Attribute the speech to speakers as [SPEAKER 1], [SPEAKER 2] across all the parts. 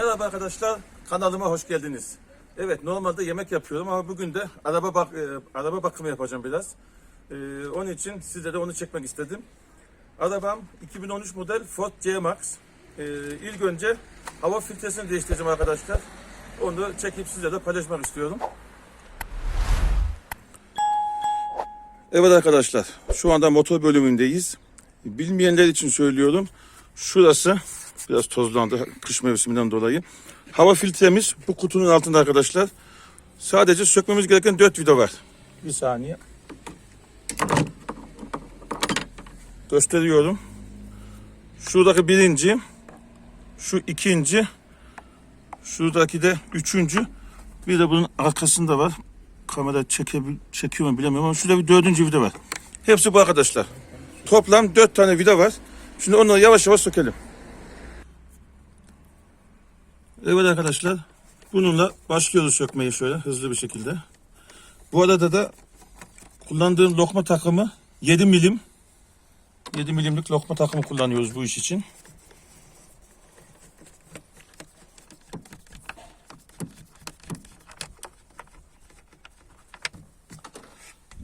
[SPEAKER 1] Merhaba arkadaşlar, kanalıma hoş geldiniz. Evet, normalde yemek yapıyorum ama bugün de araba bak e, araba bakımı yapacağım biraz. E, onun için size de onu çekmek istedim. Arabam 2013 model Ford C-Max. E, ilk önce hava filtresini değiştireceğim arkadaşlar. Onu çekip size de paylaşmak istiyorum. Evet arkadaşlar, şu anda motor bölümündeyiz. Bilmeyenler için söylüyorum. Şurası biraz tozlandı kış mevsiminden dolayı. Hava filtremiz bu kutunun altında arkadaşlar. Sadece sökmemiz gereken 4 vida var. Bir saniye. Gösteriyorum. Şuradaki birinci, şu ikinci, şuradaki de üçüncü. Bir de bunun arkasında var. Kamera çekebil çekiyor mu bilemiyorum ama şurada bir dördüncü vida var. Hepsi bu arkadaşlar. Toplam dört tane vida var. Şimdi onları yavaş yavaş sökelim. Evet arkadaşlar. Bununla başlıyoruz sökmeyi şöyle hızlı bir şekilde. Bu arada da kullandığım lokma takımı 7 milim. 7 milimlik lokma takımı kullanıyoruz bu iş için.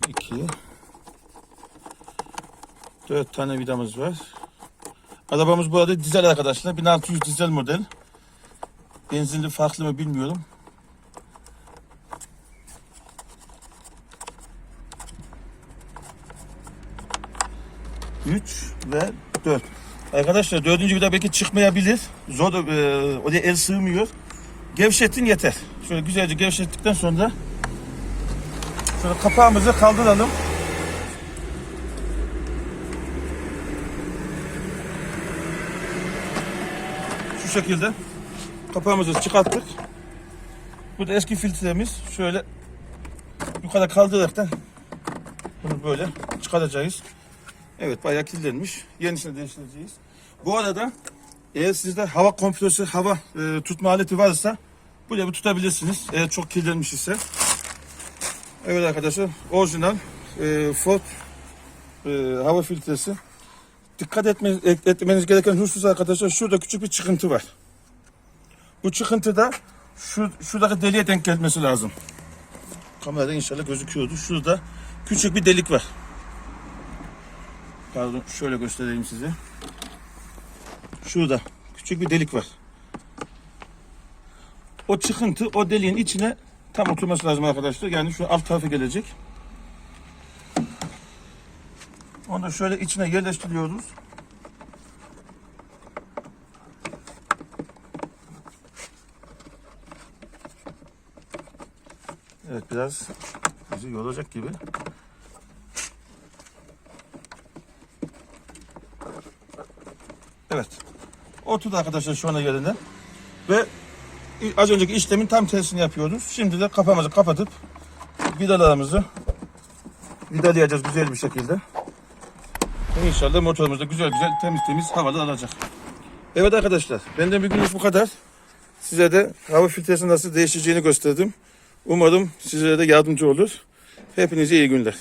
[SPEAKER 1] İki. Dört tane vidamız var. Arabamız bu arada dizel arkadaşlar. 1600 dizel model. Benzinli farklı mı bilmiyorum. Üç ve dört. Arkadaşlar dördüncü vida belki çıkmayabilir. Zor, e, oraya el sığmıyor. Gevşetin yeter. Şöyle güzelce gevşettikten sonra şöyle kapağımızı kaldıralım. Şu şekilde kapağımızı çıkarttık. Bu da eski filtremiz. Şöyle yukarı kaldıraraktan bunu böyle çıkaracağız. Evet bayağı kirlenmiş. Yenisini değiştireceğiz. Bu arada eğer sizde hava kompresörü, hava e, tutma aleti varsa buraya bir tutabilirsiniz. Eğer çok kirlenmiş ise. Evet arkadaşlar orijinal e, Ford e, hava filtresi. Dikkat etme, etmeniz gereken husus arkadaşlar şurada küçük bir çıkıntı var. Bu çıkıntı da şu, şuradaki deliğe denk gelmesi lazım. Kamerada inşallah gözüküyordu. Şurada küçük bir delik var. Pardon şöyle göstereyim size. Şurada küçük bir delik var. O çıkıntı o deliğin içine tam oturması lazım arkadaşlar. Yani şu alt tarafı gelecek. Onu da şöyle içine yerleştiriyoruz. Evet biraz bizi yoracak gibi. Evet. Oturdu arkadaşlar şu anda yerine. Ve az önceki işlemin tam tersini yapıyoruz. Şimdi de kafamızı kapatıp vidalarımızı vidalayacağız güzel bir şekilde. İnşallah motorumuz da güzel güzel temiz temiz havada alacak. Evet arkadaşlar benden bir günlük bu kadar. Size de hava filtresi nasıl değişeceğini gösterdim. Umarım sizlere de yardımcı olur. Hepinize iyi günler.